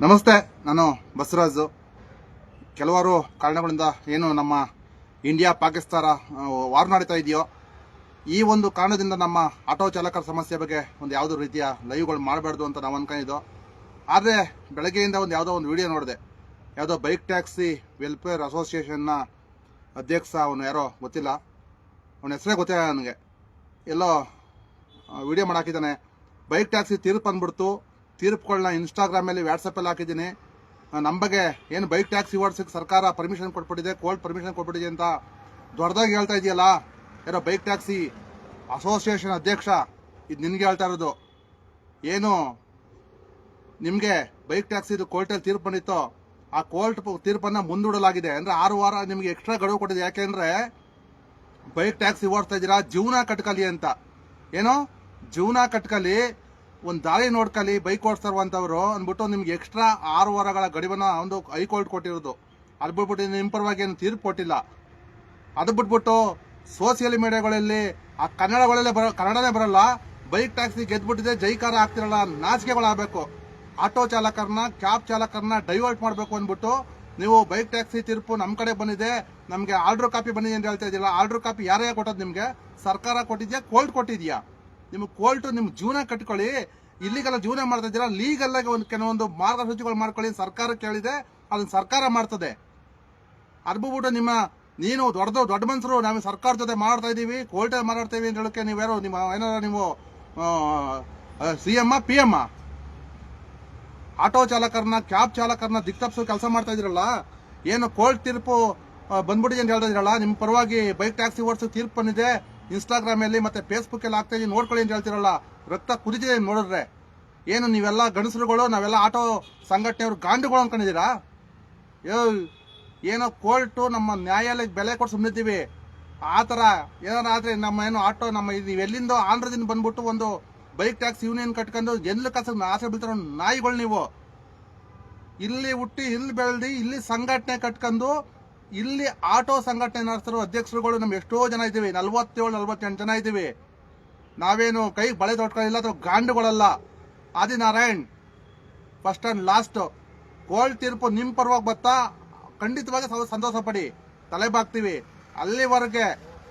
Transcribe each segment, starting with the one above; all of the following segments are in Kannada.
ನಮಸ್ತೆ, ನಾನು ಬಸವರಾಜು. ಕೆಲವಾರು ಕಾರಣಗಳಿಂದ ಏನು ನಮ್ಮ ಇಂಡಿಯಾ, ಪಾಕಿಸ್ತಾನ ವಾರ್ ನಡೀತಾ ಇದೆಯೋ, ಈ ಒಂದು ಕಾರಣದಿಂದ ನಮ್ಮ ಆಟೋ ಚಾಲಕರ ಸಮಸ್ಯೆ ಬಗ್ಗೆ ಒಂದು ಯಾವುದೋ ರೀತಿಯ ಲೈವ್ಗಳು ಮಾಡಬಾರ್ದು ಅಂತ ನಾವು ಅನ್ಕೊಂಡಿದ್ದೋ. ಆದರೆ ಬೆಳಗ್ಗೆಯಿಂದ ಒಂದು ಯಾವುದೋ ಒಂದು ವಿಡಿಯೋ ನೋಡಿದೆ. ಯಾವುದೋ ಬೈಕ್ ಟ್ಯಾಕ್ಸಿ ವೆಲ್ಫೇರ್ ಅಸೋಸಿಯೇಷನ್ನ ಅಧ್ಯಕ್ಷ ಅವನು ಯಾರೋ ಗೊತ್ತಿಲ್ಲ. ಅವನ ಹೆಸರೇ ಗೊತ್ತಿಲ್ಲ ನನಗೆ. ಎಲ್ಲೋ ವಿಡಿಯೋ ಮಾಡಾಕಿದ್ದಾನೆ. ಬೈಕ್ ಟ್ಯಾಕ್ಸಿ ತೀರ್ಪು ಅಂದ್ಬಿಡ್ತು. ತೀರ್ಪುಗಳನ್ನ ಇನ್ಸ್ಟಾಗ್ರಾಮಲ್ಲಿ ವ್ಯಾಟ್ಸಪ್ಪಲ್ಲಿ ಹಾಕಿದ್ದೀನಿ. ನಮ್ಮ ಬಗ್ಗೆ ಏನು ಬೈಕ್ ಟ್ಯಾಕ್ಸಿ ಓಡಿಸಕ್ಕೆ ಸರ್ಕಾರ ಪರ್ಮಿಷನ್ ಕೊಟ್ಬಿಟ್ಟಿದೆ ಕೋರ್ಟ್ ಪರ್ಮಿಷನ್ ಕೊಟ್ಬಿಟ್ಟಿದೆ ಅಂತ ದೊಡ್ಡದಾಗಿ ಹೇಳ್ತಾ ಇದೆಯಲ್ಲ? ಏನೋ ಬೈಕ್ ಟ್ಯಾಕ್ಸಿ ಅಸೋಸಿಯೇಷನ್ ಅಧ್ಯಕ್ಷ, ಇದು ನಿನಗೆ ಹೇಳ್ತಾ ಇರೋದು. ಏನು ನಿಮಗೆ ಬೈಕ್ ಟ್ಯಾಕ್ಸಿದು ಕೋರ್ಟಲ್ಲಿ ತೀರ್ಪು ಬಂದಿತ್ತು, ಆ ಕೋರ್ಟ್ ತೀರ್ಪನ್ನು ಮುಂದೂಡಲಾಗಿದೆ. ಅಂದರೆ ಆರು ವಾರ ನಿಮಗೆ ಎಕ್ಸ್ಟ್ರಾ ಗಡುವು ಕೊಟ್ಟಿದೆ. ಯಾಕೆಂದರೆ ಬೈಕ್ ಟ್ಯಾಕ್ಸಿ ಓಡಿಸ್ತಾ ಇದ್ದೀರಾ? ಜೀವನ ಕಟ್ಕಲಿ ಅಂತ. ಏನೋ? ಜೀವನ ಕಟ್ಕಲಿ ಒಂದು ದಾರಿ ನೋಡ್ಕಲಿ ಬೈಕ್ ಓಡಿಸ್ತಾರಂತವ್ರು ಅಂದ್ಬಿಟ್ಟು ನಿಮ್ಗೆ ಎಕ್ಸ್ಟ್ರಾ ಆರು ವಾರಗಳ ಗಡಿವನ್ನು ಒಂದು ಹೈಕೋರ್ಟ್ ಕೊಟ್ಟಿರೋದು. ಅದು ಬಿಟ್ಬಿಟ್ಟು ನಿಮ್ಮ ಪರವಾಗಿ ಏನು ತೀರ್ಪು ಕೊಟ್ಟಿಲ್ಲ. ಅದು ಬಿಟ್ಬಿಟ್ಟು ಸೋಷಿಯಲ್ ಮೀಡಿಯಾಗಳಲ್ಲಿ ಆ ಕನ್ನಡಗಳಲ್ಲೇ ಬರೋ, ಕನ್ನಡನೇ ಬರಲ್ಲ ಬೈಕ್ ಟ್ಯಾಕ್ಸಿ ಗೆದ್ಬಿಟ್ಟಿದೆ ಜೈಕಾರ ಆಗ್ತಿರಲ್ಲ ನಾಚಿಕೆಗಳಾಗಬೇಕು. ಆಟೋ ಚಾಲಕರನ್ನ ಕ್ಯಾಬ್ ಚಾಲಕರನ್ನ ಡೈವರ್ಟ್ ಮಾಡಬೇಕು ಅಂದ್ಬಿಟ್ಟು ನೀವು ಬೈಕ್ ಟ್ಯಾಕ್ಸಿ ತೀರ್ಪು ನಮ್ಮ ಕಡೆ ಬಂದಿದೆ, ನಮಗೆ ಆರ್ಡರ್ ಕಾಪಿ ಬಂದಿದೆ ಅಂತ ಹೇಳ್ತಾ ಇದ್ದೀರಾ ಆರ್ಡರ್ ಕಾಪಿ ಯಾರೇ ಕೊಟ್ಟದ್ದು ನಿಮಗೆ? ಸರ್ಕಾರ ಕೊಟ್ಟಿದ್ಯಾ ಕೋರ್ಟ್ ಕೊಟ್ಟಿದ್ಯಾ? ನಿಮ್ಗೆ ಕೋರ್ಟ್, ನಿಮ್ಮ ಜೀವನ ಕಟ್ಕೊಳ್ಳಿ. ಇಲ್ಲಿಗೆಲ್ಲ ಜೀವನ ಮಾಡ್ತಾ ಇದ್ದೀರಾ? ಲೀಗಲ್ ಆಗಿ ಒಂದು ಕೆಲವೊಂದು ಮಾರ್ಗಸೂಚಿಗಳು ಮಾಡ್ಕೊಳ್ಳಿ. ಸರ್ಕಾರ ಕೇಳಿದೆ, ಅದನ್ನ ಸರ್ಕಾರ ಮಾಡ್ತದೆ. ಅದ್ಬಿಟ್ಟು ನಿಮ್ಮ, ನೀನು ದೊಡ್ಡ ದೊಡ್ಡ ಮನುಷ್ಯರು ನಾವು ಸರ್ಕಾರ ಜೊತೆ ಮಾಡ್ತಾ ಇದೀವಿ ಕೋರ್ಟ್ ಮಾತಾಡ್ತೀವಿ ಅಂತ ಹೇಳಕ್ಕೆ ನೀವ್ಯಾರು, ನಿಮ್ಮ ಏನಾರ ನೀವು ಸಿ ಎಮ್ಮ ಪಿ ಎಮ್ಮ ಆಟೋ ಚಾಲಕರನ್ನ, ಕ್ಯಾಬ್ ಚಾಲಕರನ್ನ ದಿಕ್ತಪ್ಸೋ ಕೆಲಸ ಮಾಡ್ತಾ ಇದ್ರಲ್ಲ ಏನು ಕೋರ್ಟ್ ತೀರ್ಪು ಬಂದ್ಬಿಟ್ಟಿದೆ ಅಂತ ಹೇಳ್ತಾ ಇದ್ರಲ್ಲ ನಿಮ್ಮ ಪರವಾಗಿ ಬೈಕ್ ಟ್ಯಾಕ್ಸಿ ಓಡಿಸೋ ತೀರ್ಪು ಬಂದಿದೆ. ಇನ್ಸ್ಟಾಗ್ರಾಮಲ್ಲಿ ಮತ್ತೆ ಫೇಸ್ಬುಕ್ ಅಲ್ಲಿ ಆಗ್ತಾ ಇದೀನಿ, ನೋಡ್ಕೊಳ್ಳಿ ಅಂತ ಹೇಳ್ತಿರಲ್ಲ. ರಕ್ತ ಕುದಿತಿದೆ ನೋಡಿದ್ರೆ. ಏನು ನೀವೆಲ್ಲ ಗಂಡಸರುಗಳು, ನಾವೆಲ್ಲ ಆಟೋ ಸಂಘಟನೆಯವರು, ಗಾಂಡುಗಳು ಅನ್ಕೊಂಡಿದ್ದೀರಾ? ಯೋ ಏನೋ ಕೋರ್ಟು ನಮ್ಮ ನ್ಯಾಯಾಲಯಕ್ಕೆ ಬೆಲೆ ಕೊಟ್ಟು ಸುಮ್ಮನಿದ್ದೀವಿ ಆ ಥರ ಏನಾರ ಆದರೆ ನಮ್ಮ ಏನು ಆಟೋ, ನಮ್ಮ ನೀವು ಎಲ್ಲಿಂದೋ ಆಂಧ್ರದಿಂದ ಬಂದ್ಬಿಟ್ಟು ಒಂದು ಬೈಕ್ ಟ್ಯಾಕ್ಸ್ ಯೂನಿಯನ್ ಕಟ್ಕೊಂಡು ಎಲ್ಲ ಕಸ ಆಸೆ ಬೀಳ್ತಾರೋ ನಾಯಿಗಳು ನೀವು. ಇಲ್ಲಿ ಹುಟ್ಟಿ, ಇಲ್ಲಿ ಬೆಳೆದು, ಇಲ್ಲಿ ಸಂಘಟನೆ ಕಟ್ಕೊಂಡು ಇಲ್ಲಿ ಆಟೋ ಸಂಘಟನೆ ನಡೆಸಿರುವ ಅಧ್ಯಕ್ಷರುಗಳು ನಮ್ಗೆ ಎಷ್ಟೋ ಜನ ಇದ್ದೀವಿ, ನಲ್ವತ್ತೇಳು, ನಲ್ವತ್ತೆಂಟು ಜನ ಇದ್ದೀವಿ. ನಾವೇನು ಕೈ ಬಳೆ ತೊಟ್ಕೊಳ್ಳಿಲ್ಲ ಅಥವಾ ಗಾಂಡುಗಳಲ್ಲ. Adinarayan first and last cold ತೀರ್ಪು ನಿಮ್ಮ ಪರವಾಗಿ ಬತ್ತಾ, ಖಂಡಿತವಾಗಿ ಸಂತೋಷ ಪಡಿ. ತಲೆ ಬಾಗ್ತೀವಿ. ಅಲ್ಲಿವರೆಗೆ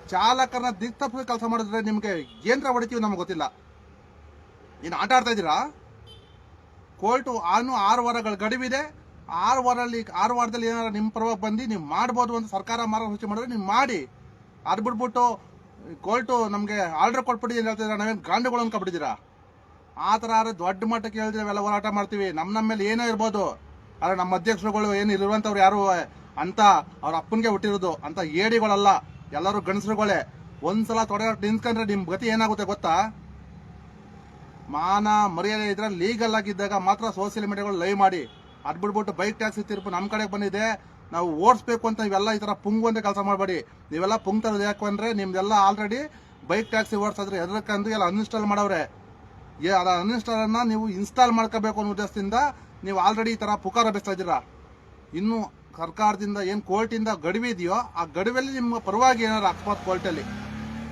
ಚಾಲಕರನ್ನ ದಿಕ್ತಪ್ಪ ಕೆಲಸ ಮಾಡಿದ್ರೆ ನಿಮಗೆ ಏನ್ರ ಹೊಡಿತೀವಿ ನಮ್ಗೆ ಗೊತ್ತಿಲ್ಲ. ಏನು ಆಟ ಆಡ್ತಾ ಇದ್ದೀರಾ? ಕೋರ್ಟು ಆನು ಆರು ವಾರಗಳ ಗಡುವಿದೆ. ಆರು ವಾರಲ್ಲಿ, ಆರು ವಾರದಲ್ಲಿ ಏನಾರ ನಿಮ್ಮ ಪರವಾಗಿ ಬಂದು, ನೀವು ಮಾಡ್ಬೋದು ಅಂತ ಸರ್ಕಾರ ಮಾರ್ಗಸೂಚಿ ಮಾಡಿದ್ರೆ ನೀವು ಮಾಡಿ. ಅದು ಬಿಟ್ಬಿಟ್ಟು ಕೋರ್ಟು ನಮಗೆ ಆರ್ಡರ್ ಕೊಟ್ಬಿಟ್ಟು ಏನು ಹೇಳ್ತಿದ್ರೆ ನಾವೇನು ಗಾಂಡುಗಳು ಅನ್ಕೊಬಿಟ್ಟಿದ್ದೀರಾ ಆ ಥರ ಆದ್ರೆ ದೊಡ್ಡ ಮಟ್ಟಕ್ಕೆ ಹೇಳಿದ್ರೆ ನಾವೆಲ್ಲ ಹೋರಾಟ ಮಾಡ್ತೀವಿ. ನಮ್ಮ ನಮ್ಮ ಮೇಲೆ ಏನೋ ಇರ್ಬೋದು. ಆದರೆ ನಮ್ಮ ಅಧ್ಯಕ್ಷರುಗಳು ಏನು ಇರುವಂಥವ್ರು ಯಾರು ಅಂತ ಅವ್ರ ಅಪ್ಪನಿಗೆ ಹುಟ್ಟಿರೋದು, ಅಂತ ಏಡಿಗಳಲ್ಲ, ಎಲ್ಲರೂ ಗಂಡಸರುಗಳೇ. ಒಂದ್ಸಲ ತೊಡೆ ನಿಂತ್ಕೊಂಡ್ರೆ ನಿಮ್ಮ ಗತಿ ಏನಾಗುತ್ತೆ ಗೊತ್ತಾ? ಮಾನ ಮರ್ಯಾದೆ ಇದ್ರೆ ಲೀಗಲ್ ಆಗಿದ್ದಾಗ ಮಾತ್ರ ಸೋಷಿಯಲ್ ಮೀಡಿಯಾಗಳು ಲೈವ್ ಮಾಡಿ. ಅದ್ ಬಿಟ್ಬಿಟ್ಟು ಬೈಕ್ ಟ್ಯಾಕ್ಸಿ ತೀರ್ಪು ನಮ್ಮ ಕಡೆಗೆ ಬಂದಿದೆ. ನಾವು ಓಡಿಸ್ಬೇಕು ಅಂತ ಇವೆಲ್ಲ ಈ ಥರ ಪುಂಗು ಅಂತ ಕೆಲಸ ಮಾಡಬೇಡಿ. ನೀವೆಲ್ಲ ಯಾಕೆ ಅಂದ್ರೆ ನಿಮ್ದೆಲ್ಲ ಆಲ್ರೆಡಿ ಬೈಕ್ ಟ್ಯಾಕ್ಸಿ ಓಡಿಸಿದ್ರೆ ಎದಕ್ಕಂದು ಎಲ್ಲ ಅನ್ಇನ್ಸ್ಟಾಲ್ ಮಾಡವ್ರೆ. ಅದ ಅನ್ಇನ್ಸ್ಟಾಲನ್ನ ನೀವು ಇನ್ಸ್ಟಾಲ್ ಮಾಡ್ಕೋಬೇಕು ಅನ್ನೋ ಉದ್ದೇಶದಿಂದ ನೀವು ಆಲ್ರೆಡಿ ಈ ಥರ ಪುಕಾರ ಬೆಸ್ತಾ ಇದ್ದೀರಾ. ಇನ್ನು ಸರ್ಕಾರದಿಂದ ಏನು ಕೋರ್ಟಿಂದ ಗಡುವೆ ಇದೆಯೋ ಆ ಗಡುವೆಲ್ಲಿ ನಿಮ್ಗೆ ಪರವಾಗಿ ಏನಾರು ಅಕಸ್ಮಾತ್ ಕೋರ್ಟಲ್ಲಿ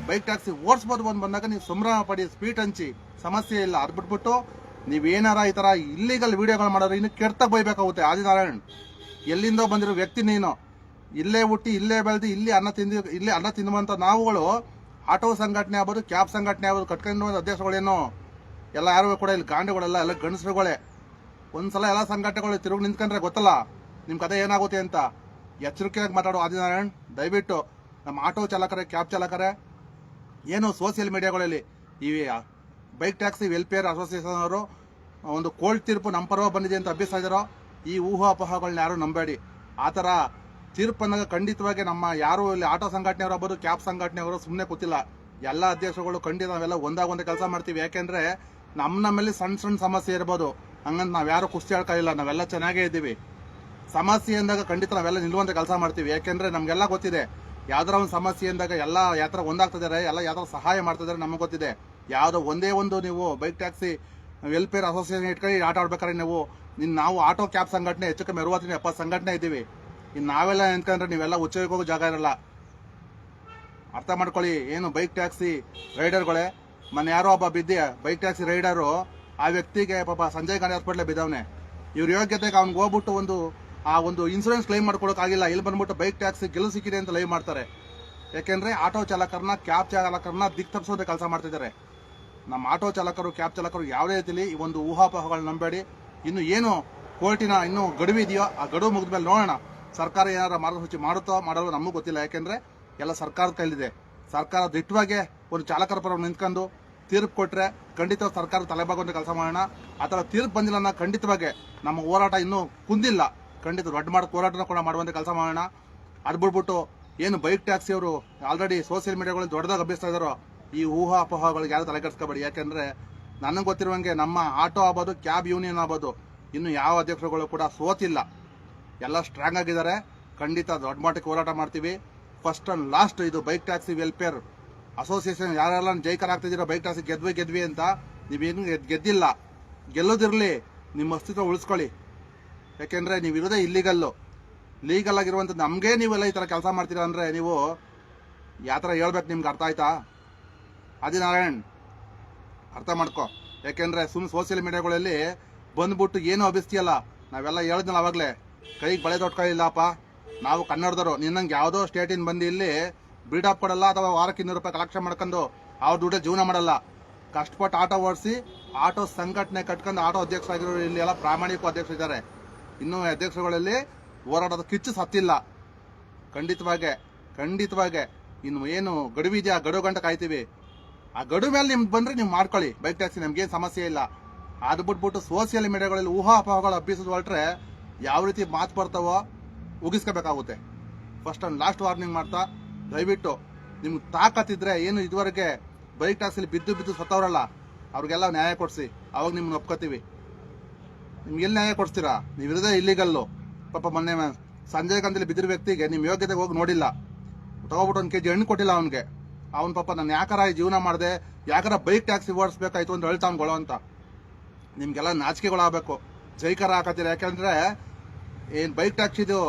ಬೈಕ್ ಟ್ಯಾಕ್ಸಿ ಓಡಿಸ್ಬೋದು ಬಂದು ಬಂದಾಗ ನೀವು ಸಂಭ್ರಮ ಪಡಿ ಸ್ಪೀಡ್ ಹಂಚಿ. ಸಮಸ್ಯೆ ಇಲ್ಲ. ಅದು ಬಿಟ್ಬಿಟ್ಟು ನೀವೇನಾರ ಈ ಥರ ಇಲ್ಲಿಗಲ್ ವಿಡಿಯೋಗಳು ಮಾಡೋರು ಇನ್ನು ಕೆಡ್ತಾಗ ಬೈಬೇಕಾಗುತ್ತೆ. ಆದಿನಾರಾಯಣ್, ಎಲ್ಲಿಂದೋ ಬಂದಿರೋ ವ್ಯಕ್ತಿ ನೀನು, ಇಲ್ಲೇ ಹುಟ್ಟಿ, ಇಲ್ಲೇ ಬೆಳೆದು, ಇಲ್ಲಿ ಅನ್ನ ತಿಂದು, ಇಲ್ಲೇ ಅನ್ನ ತಿನ್ನುವಂಥ ನಾವುಗಳು, ಆಟೋ ಸಂಘಟನೆ ಆಗ್ಬೋದು, ಕ್ಯಾಬ್ ಸಂಘಟನೆ ಆಗ್ಬೋದು, ಕಟ್ಕೊಂಡು ಅಧ್ಯಕ್ಷಗಳೇನು ಎಲ್ಲ ಯಾರು ಕೂಡ ಇಲ್ಲಿ ಗಾಂಡುಗಳೆಲ್ಲ, ಎಲ್ಲ ಗಂಡಸರುಗಳೇ. ಒಂದ್ಸಲ ಎಲ್ಲ ಸಂಘಟನೆಗಳು ತಿರುಗಿ ನಿಂತ್ಕೊಂಡ್ರೆ ಗೊತ್ತಲ್ಲ ನಿಮ್ಮ ಕತೆ ಏನಾಗುತ್ತೆ ಅಂತ. ಎಚ್ಚರಿಕೆಯಾಗಿ ಮಾತಾಡೋ ಆದಿನಾರಾಯಣ್, ದಯವಿಟ್ಟು ನಮ್ಮ ಆಟೋ ಚಾಲಕರೇ, ಕ್ಯಾಬ್ ಚಾಲಕರೇ. ಏನು ಸೋಷಿಯಲ್ ಮೀಡಿಯಾಗಳಲ್ಲಿ ಈ ಬೈಕ್ ಟ್ಯಾಕ್ಸಿ, ವೆಲ್ಫೇರ್ ಅಸೋಸಿಯೇಷನ್ ಅವರು ಒಂದು ಕೋಲ್ಡ್ ತೀರ್ಪು ನಮ್ಮ ಪರವಾಗಿ ಬಂದಿದೆ ಅಂತ ಅಭ್ಯಸ್ತಾ ಇದ್ದಾರೋ ಈ ಊಹಾಪೋಹಗಳನ್ನ ಯಾರು ನಂಬೇಡಿ ಆ ಥರ ತೀರ್ಪು ಅನ್ನೋದು ಖಂಡಿತವಾಗಿ ನಮ್ಮ ಯಾರು ಇಲ್ಲಿ ಆಟೋ ಸಂಘಟನೆಯವರು ಆಗ್ಬೋದು, ಕ್ಯಾಬ್ ಸಂಘಟನೆಯವರು ಸುಮ್ಮನೆ ಕೂತಿಲ್ಲ. ಎಲ್ಲ ಅಧ್ಯಕ್ಷಗಳು ಖಂಡಿತ ನಾವೆಲ್ಲ ಒಂದಾಗೊಂದೇ ಕೆಲಸ ಮಾಡ್ತೀವಿ. ಯಾಕೆಂದ್ರೆ ನಮ್ಮ ನಮ್ಮಲ್ಲಿ ಸಣ್ಣ ಸಣ್ಣ ಸಮಸ್ಯೆ ಇರ್ಬೋದು. ಹಂಗಂತ ನಾವ್ಯಾರು ಕುಸ್ತಿ ಆಡ್ಕೊಳ್ಳಿಲ್ಲ ನಾವೆಲ್ಲ ಚೆನ್ನಾಗೇ ಇದ್ದೀವಿ. ಸಮಸ್ಯೆ ಅಂದಾಗ ಖಂಡಿತ ನಾವೆಲ್ಲ ನಿಲ್ಲುವಂಥ ಕೆಲಸ ಮಾಡ್ತೀವಿ. ಯಾಕೆಂದ್ರೆ ನಮಗೆಲ್ಲ ಗೊತ್ತಿದೆ. ಯಾವ್ದಾರ ಒಂದು ಸಮಸ್ಯೆ ಅಂದಾಗ ಎಲ್ಲ ಯಾತ್ರ ಒಂದಾಗ್ತಿದ್ದಾರೆ ಎಲ್ಲ ಯಾವ್ದಾರ ಸಹಾಯ ಮಾಡ್ತಿದ್ದಾರೆ ನಮಗೆ ಗೊತ್ತಿದೆ. ಯಾವುದೋ ಒಂದೇ ಒಂದು ನೀವು ಬೈಕ್ ಟ್ಯಾಕ್ಸಿ ವೆಲ್ಫೇರ್ ಅಸೋಸಿಯೇಷನ್ ಇಟ್ಕೊಂಡು ಆಟ ಆಡ್ಬೇಕಾದ್ರೆ ನೀವು ನಿನ್ನ ನಾವು ಆಟೋ ಕ್ಯಾಬ್ ಸಂಘಟನೆ, ಹೆಚ್ಚು ಕಮ್ಮಿ ಅರವತ್ತರಿಂದ ಎಪ್ಪತ್ತು ಸಂಘಟನೆ ಇದ್ದೀವಿ. ಇನ್ನು ನಾವೆಲ್ಲ ನಿಂತ್ಕೊಂಡ್ರೆ ನೀವೆಲ್ಲ ಉಚ್ಚೋಗಿ ಹೋಗೋ ಜಾಗ ಇರಲ್ಲ. ಅರ್ಥ ಮಾಡ್ಕೊಳ್ಳಿ, ಏನು ಬೈಕ್ ಟ್ಯಾಕ್ಸಿ ರೈಡರ್ಗಳೇ, ಮೊನ್ನೆ ಯಾರೋ ಒಬ್ಬ ಬಿದ್ದಿ, ಬೈಕ್ ಟ್ಯಾಕ್ಸಿ ರೈಡರು, ಆ ವ್ಯಕ್ತಿಗೆ ಪಾಪ ಸಂಜಯ್ ಗಾಂಧಿ ಹಾಸ್ಪಿಟ್ಲೇ ಬಿದ್ದವನೆ. ಇವ್ರ ಯೋಗ್ಯತೆಗೆ ಅವ್ನಿಗೆ ಹೋಗ್ಬಿಟ್ಟು ಒಂದು, ಆ ಒಂದು ಇನ್ಸೂರೆನ್ಸ್ ಕ್ಲೈಮ್ ಮಾಡ್ಕೊಳಕ್ಕಾಗಿಲ್ಲ ಇಲ್ಲಿ ಬಂದ್ಬಿಟ್ಟು ಬೈಕ್ ಟ್ಯಾಕ್ಸಿ ಗೆಲ್ಲು ಸಿಕ್ಕಿದೆ ಅಂತ ಲೈವ್ ಮಾಡ್ತಾರೆ. ಯಾಕೆಂದರೆ ಆಟೋ ಚಾಲಕರನ್ನ, ಕ್ಯಾಬ್ ಚಾಲಕರನ್ನ ದಿಕ್ ತಪ್ಪಿಸೋದೇ ಕೆಲಸ ಮಾಡ್ತಿದ್ದಾರೆ. ನಮ್ಮ ಆಟೋ ಚಾಲಕರು, ಕ್ಯಾಬ್ ಚಾಲಕರು ಯಾವುದೇ ರೀತಿಯಲ್ಲಿ ಈ ಒಂದು ಊಹಾಪೋಹಗಳು ನಂಬೇಡಿ. ಇನ್ನು ಏನು ಕೋರ್ಟಿನ ಇನ್ನು ಗಡುವು ಇದೆಯೋ, ಆ ಗಡುವು ಮುಗಿದ ಮೇಲೆ ನೋಡೋಣ. ಸರ್ಕಾರ ಏನಾರ ಮಾರ್ಗಸೂಚಿ ಮಾಡುತ್ತೋ ಮಾಡಲು ನಮಗೂ ಗೊತ್ತಿಲ್ಲ. ಯಾಕೆಂದ್ರೆ ಎಲ್ಲ ಸರ್ಕಾರದ ಕೈಲಿದೆ. ಸರ್ಕಾರ ದಿಟ್ಟವಾಗಿ ಒಂದು ಚಾಲಕರ ಪರ ನಿಂತ್ಕೊಂಡು ತೀರ್ಪು ಕೊಟ್ರೆ ಖಂಡಿತ ಸರ್ಕಾರ ತಲೆಬಾಗೊಂಡು ಕೆಲಸ ಮಾಡೋಣ. ಆ ಥರ ತೀರ್ಪು ಬಂದಿಲ್ಲ ಅನ್ನೋ ಖಂಡಿತವಾಗಿ ನಮ್ಮ ಹೋರಾಟ ಇನ್ನೂ ಕುಂದಿಲ್ಲ. ಖಂಡಿತ ದೊಡ್ಡ ಮಾಡಿ ಹೋರಾಟನ ಕೂಡ ಮಾಡುವಂಥ ಕೆಲಸ ಮಾಡೋಣ. ಅದು ಬಿಟ್ಬಿಟ್ಟು ಏನು ಬೈಕ್ ಟ್ಯಾಕ್ಸಿ ಅವರು ಆಲ್ರೆಡಿ ಸೋಷಿಯಲ್ ಮೀಡಿಯಾಗಳಲ್ಲಿ ದೊಡ್ಡದಾಗಿ ಅಭ್ಯಸ್ತಾ ಇದಾರೋ ಈ ಊಹಾಪೋಹಗಳಿಗೆ ಯಾರು ತಲೆ ಕೆಡಿಸ್ಕೋಬೇಡಿ. ಯಾಕೆಂದ್ರೆ ನನಗೆ ಗೊತ್ತಿರುವಂಗೆ ನಮ್ಮ ಆಟೋ ಆಗ್ಬೋದು ಕ್ಯಾಬ್ ಯೂನಿಯನ್ ಆಗ್ಬೋದು ಇನ್ನು ಯಾವ ಅಧ್ಯಕ್ಷರುಗಳು ಕೂಡ ಸೋತಿಲ್ಲ. ಎಲ್ಲ ಸ್ಟ್ರಾಂಗ್ ಆಗಿದ್ದಾರೆ. ಖಂಡಿತ ದೊಡ್ಡ ಮಟ್ಟಕ್ಕೆ ಹೋರಾಟ ಮಾಡ್ತೀವಿ. ಫಸ್ಟ್ ಅಂಡ್ ಲಾಸ್ಟ್ ಇದು ಬೈಕ್ ಟ್ಯಾಕ್ಸಿ ವೆಲ್ಫೇರ್ ಅಸೋಸಿಯೇಷನ್ ಯಾರೆಲ್ಲ ಜೈಕರ್ ಆಗ್ತಿದ್ದೀರೋ ಬೈಕ್ ಟ್ಯಾಕ್ಸಿ ಗೆದ್ವಿ ಗೆದ್ವಿ ಅಂತ ನೀವೇನು ಗೆದ್ದಿಲ್ಲ. ಗೆಲ್ಲೋದಿರಲಿ. ನಿಮ್ಮ ಅಸ್ತಿತ್ವ ಉಳಿಸ್ಕೊಳ್ಳಿ. ಯಾಕೆಂದರೆ ನೀವು ಇರೋದೇ ಇಲ್ಲಿಗಲ್ಲು ಲೀಗಲ್ ಆಗಿರುವಂಥದ್ದು ನಮಗೆ ನೀವೆಲ್ಲ ಈ ಥರ ಕೆಲಸ ಮಾಡ್ತೀರಾ ಅಂದರೆ ನೀವು ಯಾವ ಥರ ಹೇಳ್ಬೇಕು ನಿಮ್ಗೆ ಅರ್ಥ ಆಯ್ತಾ? ಆದಿನಾರಾಯಣ್, ಅರ್ಥ ಮಾಡ್ಕೊ. ಯಾಕೆಂದ್ರೆ ಸುಮ್ ಸೋಷಿಯಲ್ ಮೀಡಿಯಾಗಳಲ್ಲಿ ಬಂದ್ಬಿಟ್ಟು ಏನು ಅಭಿಸ್ತಿಯಲ್ಲ. ನಾವೆಲ್ಲ ಹೇಳಿದ್ನಲ್ಲ ಅವಾಗಲೇ, ಕೈಗೆ ಬಳೆ ತೊಟ್ಕೊಳ್ಳಿಲ್ಲಪ್ಪ ನಾವು ಕನ್ನಡದವರು, ನಿನ್ನಂಗೆ ಯಾವುದೋ ಸ್ಟೇಟಿಂದ ಬಂದು ಇಲ್ಲಿ ಬಿಲ್ಡಪ್ ಕೊಡಲ್ಲ ಅಥವಾ ವಾರಕ್ಕೆ ಇನ್ನೂರು ರೂಪಾಯಿ ಕಲೆಕ್ಷನ್ ಮಾಡ್ಕೊಂಡು ಅವ್ರ ದುಡ್ಡೇ ಜೀವನ ಮಾಡಲ್ಲ. ಕಷ್ಟಪಟ್ಟು ಆಟೋ ಓಡಿಸಿ, ಆಟೋ ಸಂಘಟನೆ ಕಟ್ಕೊಂಡು ಆಟೋ ಅಧ್ಯಕ್ಷರಾಗಿರೋರು ಇಲ್ಲಿ ಎಲ್ಲ ಪ್ರಾಮಾಣಿಕ ಅಧ್ಯಕ್ಷರಿದ್ದಾರೆ ಇನ್ನೂ ಅಧ್ಯಕ್ಷರುಗಳಲ್ಲಿ ಹೋರಾಟದ ಕಿಚ್ಚು ಸತ್ತಿಲ್ಲ. ಖಂಡಿತವಾಗೆ ಖಂಡಿತವಾಗೆ. ಇನ್ನು ಏನು ಗಡುವಿದೆಯಾ, ಗಡುವು ಗಂಟೆ ಕಾಯ್ತೀವಿ. ಆ ಗಡು ಮೇಲೆ ನಿಮ್ಗೆ ಬಂದ್ರೆ ನೀವು ಮಾಡ್ಕೊಳ್ಳಿ. ಬೈಕ್ ಟ್ಯಾಕ್ಸಿ ನಮ್ಗೇನು ಸಮಸ್ಯೆ ಇಲ್ಲ. ಅದು ಬಿಟ್ಬಿಟ್ಟು ಸೋಷಿಯಲ್ ಮೀಡಿಯಾಗಳಲ್ಲಿ ಊಹಾಪೋಹಗಳು ಅಭ್ಯಸಿದ್ ಹೊರಟ್ರೆ ಯಾವ ರೀತಿ ಮಾತು ಬರ್ತಾವೋ ಉಗಿಸ್ಕೋಬೇಕಾಗುತ್ತೆ. ಫಸ್ಟ್ ಅಂಡ್ ಲಾಸ್ಟ್ ವಾರ್ನಿಂಗ್ ಮಾಡ್ತಾ, ದಯವಿಟ್ಟು ನಿಮ್ಗೆ ತಾಕತ್ತಿದ್ರೆ ಏನು ಇದುವರೆಗೆ ಬೈಕ್ ಟ್ಯಾಕ್ಸಿಲಿ ಬಿದ್ದು ಬಿದ್ದು ಸತ್ತವರಲ್ಲ, ಅವ್ರಿಗೆಲ್ಲ ನ್ಯಾಯ ಕೊಡಿಸಿ. ಅವಾಗ ನಿಮ್ಮನ್ನ ಒಪ್ಕೋತೀವಿ. ನಿಮ್ಗೆ ಎಲ್ಲಿ ನ್ಯಾಯ ಕೊಡ್ತೀರಾ ನೀವು ಇರೋದೇ ಇಲ್ಲಿಗಲ್ಲು ಪಾಪ ಮೊನ್ನೆ ಸಂಜಯ್ ಗಾಂಧಿಲಿ ಬಿದ್ದಿರೋ ವ್ಯಕ್ತಿಗೆ ನಿಮ್ಮ ಯೋಗ್ಯತೆಗೆ ಹೋಗಿ ನೋಡಿಲ್ಲ. ತಗೋಬಿಟ್ಟು ಒಂದು ಕೆ ಜಿ ಹಣ್ಣು ಕೊಟ್ಟಿಲ್ಲ ಅವನಿಗೆ. ಅವನ ಪಾಪ ನಾನು ಯಾಕಾರ ಈ ಜೀವನ ಮಾಡಿದೆ? ಯಾಕಾರ ಬೈಕ್ ಟ್ಯಾಕ್ಸಿ ಓಡಿಸ್ಬೇಕಾಯ್ತು ಅಂತ ಹೇಳ್ತಾವ್ನು ಗೊಳೋ ಅಂತ. ನಿಮ್ಗೆಲ್ಲ ನಾಚಿಕೆಗಳಾಗಬೇಕು. ಜೈಕರ ಹಾಕತ್ತೀರ? ಯಾಕಂದ್ರೆ ಏನು ಬೈಕ್ ಟ್ಯಾಕ್ಸಿದು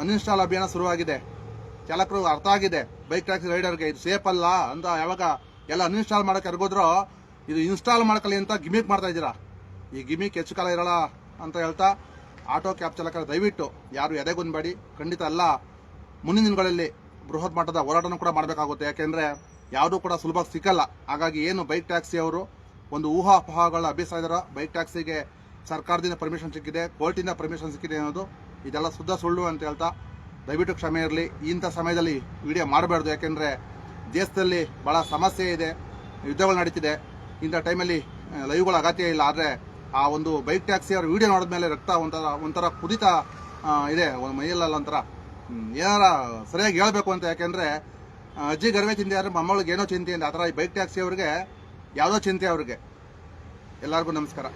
ಅನ್ಇನ್ಸ್ಟಾಲ್ ಅಭಿಯಾನ ಶುರುವಾಗಿದೆ. ಚಾಲಕರು ಅರ್ಥ ಆಗಿದೆ. ಬೈಕ್ ಟ್ಯಾಕ್ಸಿ ರೈಡರ್ಗೆ ಇದು ಸೇಫ್ ಅಲ್ಲ ಅಂತ ಯಾವಾಗ ಎಲ್ಲ ಅನ್ಇನ್ಸ್ಟಾಲ್ ಮಾಡೋಕೆ ಎರಗೋದ್ರು ಇದು ಇನ್ಸ್ಟಾಲ್ ಮಾಡ್ಕೊಳ್ಳಿ ಅಂತ ಗಿಮಿಕ್ ಮಾಡ್ತಾ ಇದ್ದೀರಾ? ಈ ಗಿಮಿಕ್ ಹೆಚ್ಚು ಕಾಲ ಇರಲ್ಲ ಅಂತ ಹೇಳ್ತಾ ಆಟೋ ಕ್ಯಾಬ್ ಚಾಲಕರ ದಯವಿಟ್ಟು ಯಾರು ಎದೆಗುಂದಬೇಡಿ. ಖಂಡಿತ ಅಲ್ಲ. ಮುಂದಿನ ದಿನಗಳಲ್ಲಿ ಬೃಹತ್ ಮಟ್ಟದ ಹೋರಾಟನೂ ಕೂಡ ಮಾಡಬೇಕಾಗುತ್ತೆ. ಯಾಕೆಂದರೆ ಯಾವುದೂ ಕೂಡ ಸುಲಭ ಸಿಕ್ಕಲ್ಲ. ಹಾಗಾಗಿ ಏನು ಬೈಕ್ ಟ್ಯಾಕ್ಸಿ ಅವರು ಒಂದು ಊಹಾಪೋಹಗಳ ಅಭ್ಯಾಸ ಇದ್ದಾರೆ ಬೈಕ್ ಟ್ಯಾಕ್ಸಿಗೆ ಸರ್ಕಾರದಿಂದ ಪರ್ಮಿಷನ್ ಸಿಕ್ಕಿದೆ ಕೋರ್ಟಿಂದ ಪರ್ಮಿಷನ್ ಸಿಕ್ಕಿದೆ ಅನ್ನೋದು ಇದೆಲ್ಲ ಶುದ್ಧ ಸುಳ್ಳು ಅಂತ ಹೇಳ್ತಾ ದಯವಿಟ್ಟು ಕ್ಷಮೆ ಇರಲಿ. ಇಂಥ ಸಮಯದಲ್ಲಿ ವಿಡಿಯೋ ಮಾಡಬಾರ್ದು. ಯಾಕೆಂದರೆ ದೇಶದಲ್ಲಿ ಭಾಳ ಸಮಸ್ಯೆ ಇದೆ, ಯುದ್ಧಗಳು ನಡೀತಿದೆ. ಇಂಥ ಟೈಮಲ್ಲಿ ಲೈವ್ಗಳ ಅಗತ್ಯ ಇಲ್ಲ. ಆದರೆ ಆ ಒಂದು ಬೈಕ್ ಟ್ಯಾಕ್ಸಿ ಅವರು ವಿಡಿಯೋ ನೋಡಿದ್ಮೇಲೆ ರಕ್ತ ಒಂಥರ ಒಂಥರ ಕುದಿತ ಇದೆ, ಒಂದು ಮೈಯಲ್ಲ ಒಂಥರ. ಏನಾರ ಸರಿಯಾಗಿ ಹೇಳಬೇಕು ಅಂತ ಯಾಕೆಂದ್ರೆ ಅಜ್ಜಿ ಗರ್ವೆ ಚಿಂತೆ ಆದರೆ ಮೊಮ್ಮಗಳಿಗೆ ಏನೋ ಚಿಂತೆ ಅಂತ ಆ ಥರ ಈ ಬೈಕ್ ಟ್ಯಾಕ್ಸಿ ಅವ್ರಿಗೆ ಯಾವುದೋ ಚಿಂತೆ ಅವ್ರಿಗೆ. ಎಲ್ಲರಿಗೂ ನಮಸ್ಕಾರ.